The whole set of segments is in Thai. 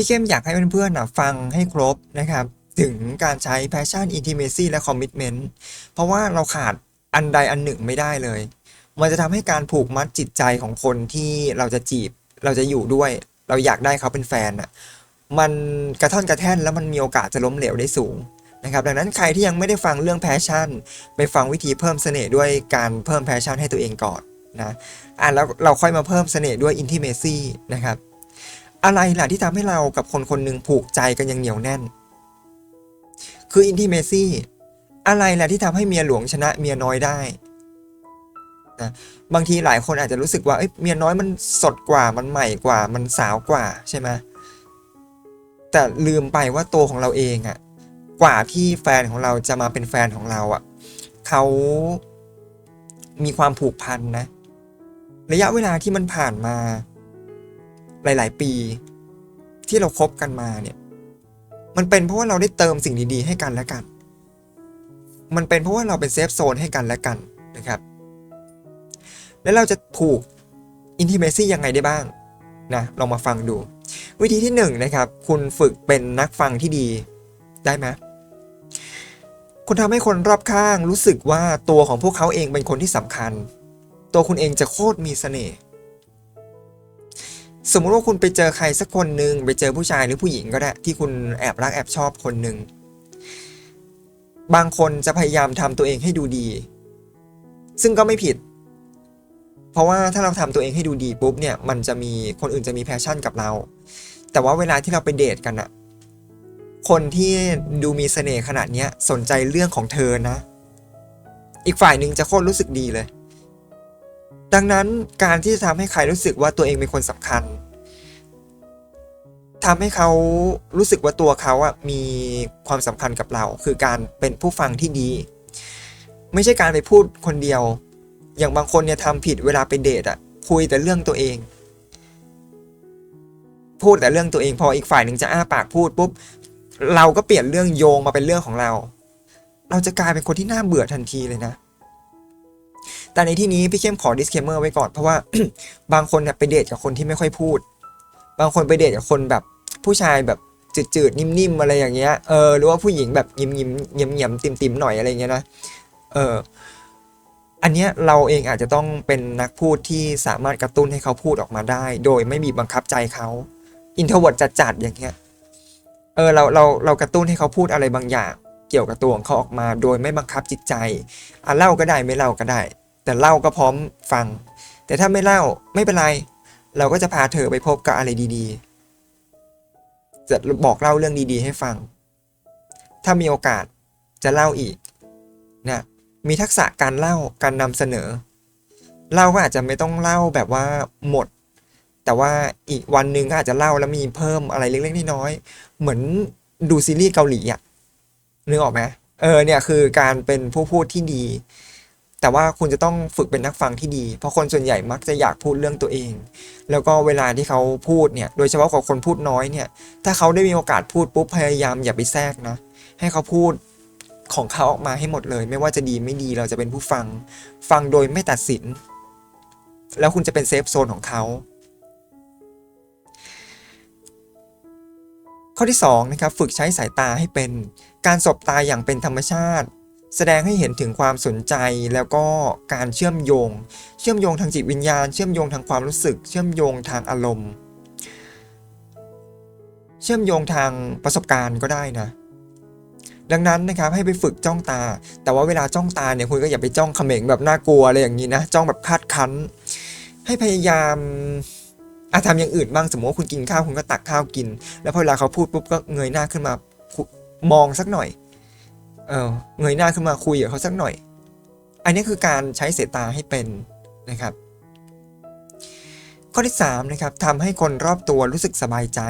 พี่เข้มอยากให้เพื่อนๆนะฟังให้ครบนะครับ ถึงการใช้ passion intimacy และ commitment เพราะว่าเราขาดอันใดอันหนึ่งไม่ได้เลย มันจะทำให้การผูกมัดจิตใจของคนที่เราจะจีบ เราจะอยู่ด้วย เราอยากได้เขาเป็นแฟนอะมันกระท่อนกระแท่นแล้วมันมีโอกาสจะล้มเหลวได้สูงนะครับดังนั้นใครที่ยังไม่ได้ฟังเรื่อง passion ไปฟังวิธีเพิ่มเสน่ห์ด้วยการเพิ่ม passion ให้ตัวเองก่อนนะอะแล้วเราค่อยมาเพิ่มเสน่ห์ด้วย intimacy นะครับ อะไรล่ะที่ทำให้เรากับคนคนหนึ่งผูกใจกันอย่างเหนียวแน่น คือ intimacy อะไรล่ะที่ทำให้เมียหลวงชนะเมียน้อยได้นะบางทีหลายคนอาจจะรู้สึกว่าเอ้ยเมียน้อยมันสดกว่ามันใหม่กว่ามันสาวกว่าใช่ไหมแต่ลืมไปว่าตัวของเราเองอะกว่าที่แฟนของเราจะมาเป็นแฟนของเราอะเขามีความผูกพันนะ ระยะเวลาที่มันผ่านมา หลาย ๆ ปีที่เราครบกันมาเนี่ย มันเป็นเพราะว่าเราได้เติมสิ่งดี ๆ ให้กันและกัน มันเป็นเพราะว่าเราเป็นเซฟโซนให้กันและกันนะครับ แล้วเราจะผูกอินทิเมซี่ยังไงได้บ้างนะลองมาฟังดู วิธีที่หนึ่งนะครับ คุณฝึกเป็นนักฟังที่ดีได้ไหมคุณทำให้คนรอบข้างรู้สึกว่าตัวของพวกเขาเองเป็นคนที่สำคัญ ตัวคุณเองจะโคตรมีเสน่ห์ สมมติว่าคุณไปเจอใครสักคนหนึ่งไปเจอผู้ชายหรือผู้หญิงก็ได้ที่คุณแอบรักแอบชอบคนหนึ่งบางคนจะพยายามทำตัวเองให้ดูดี ซึ่งก็ไม่ผิด เพราะว่าถ้าเราทำตัวเองให้ดูดีปุ๊บเนี่ยมันจะมีคนอื่นจะมีแพชชั่นกับเรา แต่ว่าเวลาที่เราไปเดทกันอะคนที่ดูมีเสน่ห์ขนาดเนี้ยสนใจเรื่องของเธอนะ อีกฝ่ายหนึ่งจะโคตรรู้สึกดีเลย ดังนั้นการที่จะทำให้ใครรู้สึกว่าตัวเองเป็นคนสำคัญทำให้เขารู้สึกว่าตัวเขาอะมีความสำคัญกับเรา คือการเป็นผู้ฟังที่ดี ไม่ใช่การไปพูดคนเดียว อย่างบางคนเนี่ยทำผิดเวลาไปเดทอะคุยแต่เรื่องตัวเอง พูดแต่เรื่องตัวเอง พออีกฝ่ายหนึ่งจะอ้าปากพูดปุ๊บเราก็เปลี่ยนเรื่องโยงมาเป็นเรื่องของเรา เราจะกลายเป็นคนที่น่าเบื่อทันทีเลยนะ แต่ในที่นี้พี่เข้มขอ disclaimer ไว้ก่อนเพราะว่า บางคนเนี่ยไปเดทกับคนที่ไม่ค่อยพูด บางคนไปเดทกับคนแบบผู้ชายแบบจืดๆนิ่มๆอะไรอย่างเงี้ยเออหรือว่าผู้หญิงแบบยิ้มๆเงียบๆติ่มๆหน่อยอะไรเงี้ยนะเอออันเนี้ยเราเองอาจจะต้องเป็นนักพูดที่สามารถกระตุ้นให้เขาพูดออกมาได้ โดยไม่บีบังคับใจเขาอินโทรเวิร์ดจัดๆอย่างเงี้ยเออเราเราเรากระตุ้นให้เขาพูดอะไรบางอย่าง เกี่ยวกับตัวของเขาออกมา โดยไม่บังคับจิตใจอะเล่าก็ได้ไม่เล่าก็ได้ แต่เล่าก็พร้อมฟัง แต่ถ้าไม่เล่าไม่เป็นไร เราก็จะพาเธอไปพบกับอะไรดีๆ จะบอกเล่าเรื่องดีๆ ให้ฟัง ถ้ามีโอกาสจะเล่าอีกนะมีทักษะการเล่าการนำเสนอ เล่าก็อาจจะไม่ต้องเล่าแบบว่าหมด แต่ว่าอีกวันหนึ่งก็อาจจะเล่าแล้วมีเพิ่มอะไรเล็กๆน้อยๆเหมือนดูซีรีส์เกาหลีอะ นึกออกไหมเออเนี่ยคือการเป็นผู้พูดที่ดี แต่ว่าคุณจะต้องฝึกเป็นนักฟังที่ดี เพราะคนส่วนใหญ่มักจะอยากพูดเรื่องตัวเอง แล้วก็เวลาที่เขาพูดเนี่ยโดยเฉพาะกับคนพูดน้อยเนี่ย ถ้าเขาได้มีโอกาสพูดปุ๊บพยายามอย่าไปแทรกนะให้เขาพูดของเขาออกมาให้หมดเลย ไม่ว่าจะดีไม่ดีเราจะเป็นผู้ฟัง ฟังโดยไม่ตัดสิน แล้วคุณจะเป็นเซฟโซนของเขา ข้อที่2นะครับฝึกใช้สายตาให้เป็น การสบตาอย่างเป็นธรรมชาติ แสดงให้เห็นถึงความสนใจแล้วก็การเชื่อมโยง เชื่อมโยงทางจิตวิญญาณ เชื่อมโยงทางความรู้สึก เชื่อมโยงทางอารมณ์ เชื่อมโยงทางประสบการณ์ก็ได้นะดังนั้นนะครับให้ไปฝึกจ้องตา แต่ว่าเวลาจ้องตาเนี่ยคุณก็อย่าไปจ้องเขม็งแบบน่ากลัวอะไรอย่างนี้นะจ้องแบบคาดคั้น ให้พยายาม อาทำอย่างอื่นบ้างสมมติว่าคุณกินข้าวคุณก็ตักข้าวกิน แล้วพอเวลาเขาพูดปุ๊บก็เงยหน้าขึ้นมาคุมองสักหน่อย เออเงยหน้าขึ้นมาคุยกับเขาสักหน่อย อันนี้คือการใช้สายตาให้เป็นนะครับ ข้อที่3นะครับทำให้คนรอบตัวรู้สึกสบายใจ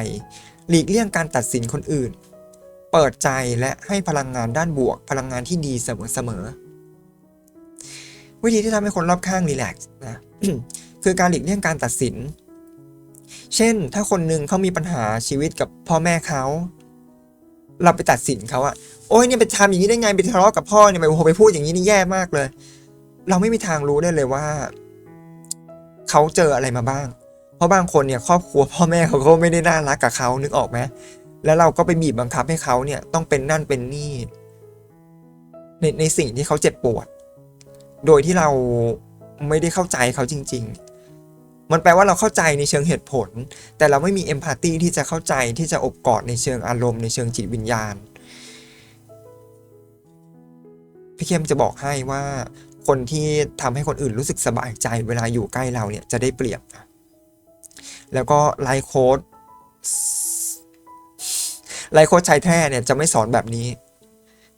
หลีกเลี่ยงการตัดสินคนอื่น เปิดใจและให้พลังงานด้านบวก พลังงานที่ดีเสมอๆวิธีที่ทำให้คนรอบข้างรีแลกซ์นะคือการหลีกเลี่ยงการตัดสิน เช่น ถ้าคนหนึ่งเขามีปัญหาชีวิตกับพ่อแม่เขาเราไปตัดสินเขาอะโอ้ยเนี่ยไปทำอย่างนี้ได้ไงไปทะเลาะกับพ่อเนี่ยไปโอ้โหไปพูดอย่างนี้นี่แย่มากเลย เราไม่มีทางรู้ได้เลยว่าเขาเจออะไรมาบ้าง เพราะบางคนเนี่ยครอบครัวพ่อแม่เขาก็ไม่ได้น่ารักกับเขานึกออกไหมแล้วเราก็ไปบีบบังคับให้เขาเนี่ยต้องเป็นนั่นเป็นนี่ในในสิ่งที่เขาเจ็บปวด โดยที่เราไม่ได้เข้าใจเขาจริง ๆ มันแปลว่าเราเข้าใจในเชิงเหตุผล แต่เราไม่มีเอมพัตตีที่จะเข้าใจที่จะอบกอดในเชิงอารมณ์ในเชิงจิตวิญญาณ พี่เข้มจะบอกให้ว่า คนที่ทำให้คนอื่นรู้สึกสบายใจ เวลาอยู่ใกล้เราเนี่ยจะได้เปรียบ แล้วก็ไลโค้ดไลโค้ดชายแท้เนี่ยจะไม่สอนแบบนี้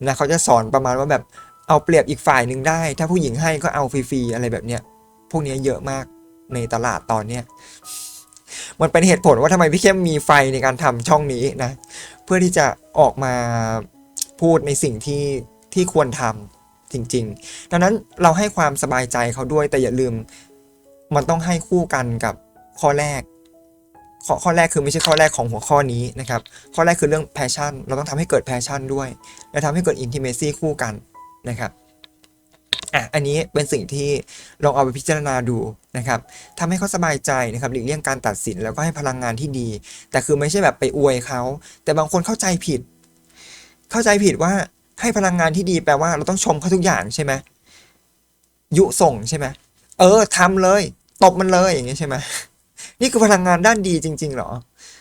นะเขาจะสอนประมาณว่าแบบเอาเปรียบอีกฝ่ายหนึ่งได้ ถ้าผู้หญิงให้ก็เอาฟรีๆอะไรแบบเนี้ยพวกเนี้ยเยอะมาก ในตลาดตอนเนี้ยมันเป็นเหตุผลว่าทำไมพี่เข้มมีไฟในการทำช่องนี้นะ เพื่อที่จะออกมาพูดในสิ่งที่ที่ควรทำจริง ๆ ดังนั้นเราให้ความสบายใจเขาด้วยแต่อย่าลืม มันต้องให้คู่กันกับข้อแรก ข้อข้อแรกคือไม่ใช่ข้อแรกของหัวข้อนี้นะครับ ข้อแรกคือเรื่อง passion เราต้องทำให้เกิด passion ด้วย และทำให้เกิด intimacy คู่กันนะครับ อะอันนี้เป็นสิ่งที่ลองเอาไปพิจารณาดูนะครับทำให้เขาสบายใจนะครับหลีกเลี่ยงการตัดสินแล้วก็ให้พลังงานที่ดี แต่คือไม่ใช่แบบไปอวยเขา แต่บางคนเข้าใจผิด เข้าใจผิดว่าให้พลังงานที่ดีแปลว่าเราต้องชมเขาทุกอย่างใช่ไหมยุส่งใช่ไหมเออทำเลยตบมันเลยอย่างเงี้ยใช่ไหมนี่คือพลังงานด้านดีจริง ๆ หรอ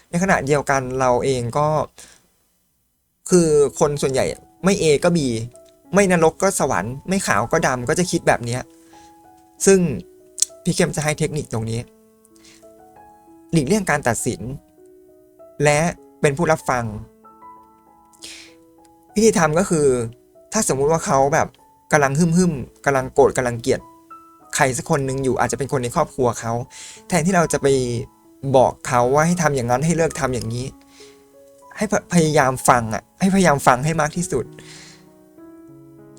ในขณะเดียวกันเราเองก็ คือคนส่วนใหญ่ไม่ A ก็ B ไม่นรกก็สวรรค์ไม่ขาวก็ดำก็จะคิดแบบเนี้ยซึ่งพี่เข้มจะให้เทคนิคตรงนี้ หลีกเลี่ยงการตัดสิน และเป็นผู้รับฟัง วิธีทำก็คือ ถ้าสมมุติว่าเขาแบบกำลังหึ่มหึ่มกำลังโกรธกำลังเกลียด ใครสักคนหนึ่งอยู่อาจจะเป็นคนในครอบครัวเขา แทนที่เราจะไปบอกเขาว่าให้ทำอย่างนั้นให้เลิกทำอย่างนี้ ให้พยายามฟังอะให้พยายามฟังให้มากที่สุด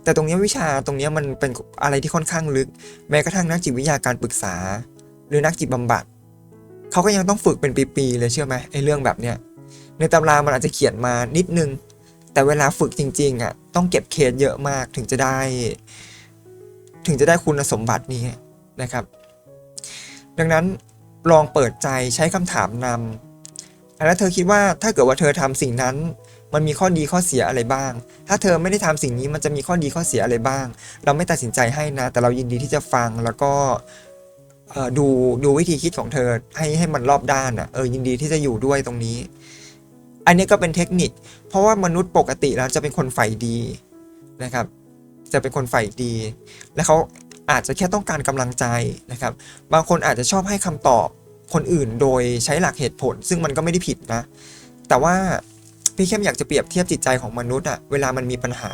แต่ตรงเนี้ยวิชาตรงเนี้ยมันเป็นอะไรที่ค่อนข้างลึก แม้กระทั่งนักจิตวิทยาการปรึกษา หรือนักจิตบำบัดเขาก็ยังต้องฝึกเป็นปีๆเลยเชื่อไหมไอ้เรื่องแบบเนี้ยในตำรามันอาจจะเขียนมานิดนึง แต่เวลาฝึกจริงๆอะต้องเก็บเคสเยอะมากถึงจะได้ ถึงจะได้คุณสมบัตินี้นะครับ ดังนั้นลองเปิดใจใช้คำถามนำแล้วเธอคิดว่าถ้าเกิดว่าเธอทำสิ่งนั้น มันมีข้อดีข้อเสียอะไรบ้าง ถ้าเธอไม่ได้ทำสิ่งนี้มันจะมีข้อดีข้อเสียอะไรบ้าง เราไม่ตัดสินใจให้นะ แต่เรายินดีที่จะฟังแล้วก็ดูดูวิธีคิดของเธอให้ให้มันรอบด้านอะเออยินดีที่จะอยู่ด้วยตรงนี้ อันนี้ก็เป็นเทคนิค เพราะว่ามนุษย์ปกติแล้วจะเป็นคนใฝ่ดีนะครับ จะเป็นคนใฝ่ดี และเขาอาจจะแค่ต้องการกำลังใจนะครับ บางคนอาจจะชอบให้คำตอบคนอื่นโดยใช้หลักเหตุผล ซึ่งมันก็ไม่ได้ผิดนะ แต่ว่า พี่เข้มอยากจะเปรียบเทียบจิตใจของมนุษย์อะเวลามันมีปัญหา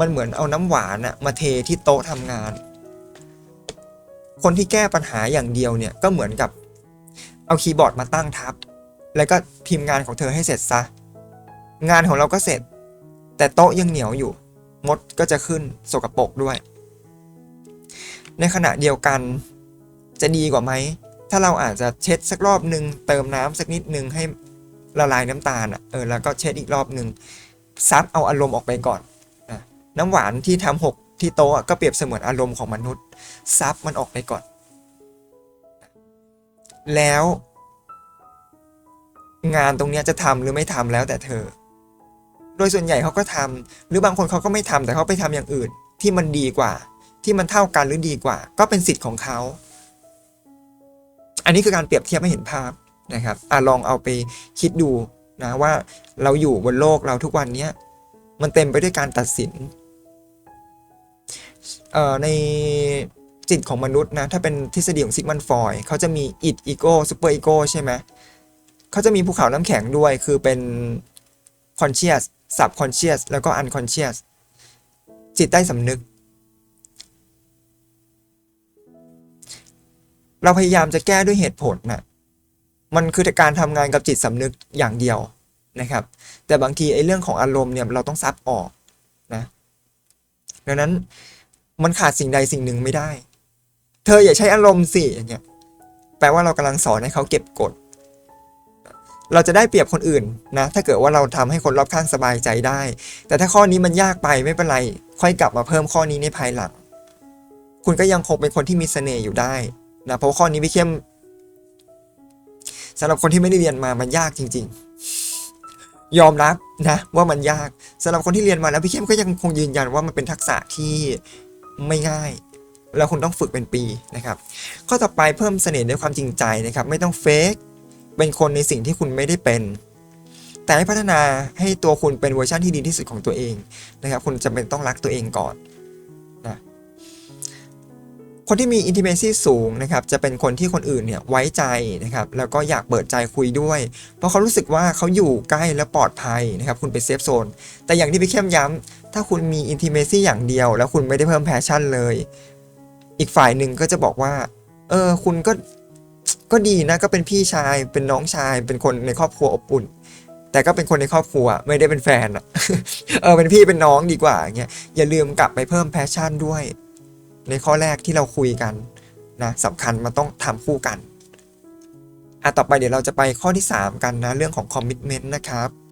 มันเหมือนเอาน้ำหวานอะมาเทที่โต๊ะทำงาน คนที่แก้ปัญหาอย่างเดียวเนี่ยก็เหมือนกับเอาคีย์บอร์ดมาตั้งทับ แล้วก็พิมพ์งานของเธอให้เสร็จซะ งานของเราก็เสร็จ แต่โต๊ะยังเหนียวอยู่ มดก็จะขึ้นสกรปรกด้วย ในขณะเดียวกันจะดีกว่าไหม ถ้าเราอาจจะเช็ดสักรอบหนึ่งเติมน้ำสักนิดนึงให้ ละลายน้ำตาลอะเออแล้วก็เช็ดอีกรอบหนึ่งซับเอาอารมณ์ออกไปก่อนนะน้ำหวานที่ทำหกที่โต๊ะอะก็เปรียบเสมือนอารมณ์ของมนุษย์ ซับมันออกไปก่อน แล้ว งานตรงนี้จะทำหรือไม่ทำแล้วแต่เธอ โดยส่วนใหญ่เขาก็ทำหรือบางคนเขาก็ไม่ทำแต่เขาไปทำอย่างอื่นที่มันดีกว่า ที่มันเท่ากันหรือดีกว่า ก็เป็นสิทธิ์ของเขา อันนี้คือการเปรียบเทียบให้เห็นภาพ นะครับอะลองเอาไปคิดดูนะว่าเราอยู่บนโลกเราทุกวันนี้มันเต็มไปด้วยการตัดสินเอ่อในจิตของมนุษย์นะถ้าเป็นทฤษฎีของซิกมันฟอยเขาจะมีอิดอีโก้ซูเปอร์อีโก้ใช่ไหมเขาจะมีภูเขาน้ำแข็งด้วยคือเป็น conscious subconscious แล้วก็ unconscious จิตใต้สำนึก เราพยายามจะแก้ด้วยเหตุผลนะ มันคือการทำงานกับจิตสำนึกอย่างเดียวนะครับ แต่บางทีไอ้เรื่องของอารมณ์เนี่ยเราต้องซับออกนะดังนั้นมันขาดสิ่งใดสิ่งหนึ่งไม่ได้ เธออย่าใช้อารมณ์สิอย่างเงี้ยแปลว่าเรากำลังสอนให้เขาเก็บกด เราจะได้เปรียบคนอื่นนะถ้าเกิดว่าเราทำให้คนรอบข้างสบายใจได้ แต่ถ้าข้อนี้มันยากไปไม่เป็นไร ค่อยกลับมาเพิ่มข้อนี้ในภายหลัง คุณก็ยังคงเป็นคนที่มีเสน่ห์อยู่ได้นะเพราะข้อนี้พี่เข้ม สำหรับคนที่ไม่ได้เรียนมามันยากจริง ๆ ยอมรับนะว่ามันยากสำหรับคนที่เรียนมาแล้วพี่เข้มก็ยังคงยืนยันว่ามันเป็นทักษะที่ไม่ง่ายแล้วคุณต้องฝึกเป็นปีนะครับ ข้อต่อไปเพิ่มเสน่ห์ด้วยความจริงใจนะครับ ไม่ต้องเฟกเป็นคนในสิ่งที่คุณไม่ได้เป็น แต่ให้พัฒนาให้ตัวคุณเป็นเวอร์ชันที่ดีที่สุดของตัวเองนะครับ คุณจำเป็นต้องรักตัวเองก่อน คนที่มี intimacy สูงนะครับจะเป็นคนที่คนอื่นเนี่ยไว้ใจนะครับแล้วก็อยากเปิดใจคุยด้วย เพราะเขารู้สึกว่าเขาอยู่ใกล้และปลอดภัยนะครับคุณเป็นเซฟโซนแต่อย่างที่พี่เข้มย้ำถ้าคุณมี intimacy อย่างเดียว แล้วคุณไม่ได้เพิ่มแพชชั่นเลย อีกฝ่ายหนึ่งก็จะบอกว่าเออคุณก็ก็ดีนะก็เป็นพี่ชายเป็นน้องชาย เป็นคนในครอบครัวอบอุ่น แต่ก็เป็นคนในครอบครัวไม่ได้เป็นแฟนอะเออเป็นพี่เป็นน้องดีกว่าอย่างเงี้ยอย่าลืมกลับไปเพิ่มแพชชั่นด้วย ในข้อแรกที่เราคุยกันนะสำคัญมันต้องทำคู่กันอะต่อไปเดี๋ยวเราจะไปข้อที่ 3 กันนะ เรื่องของคอมมิชเมนต์นะครับ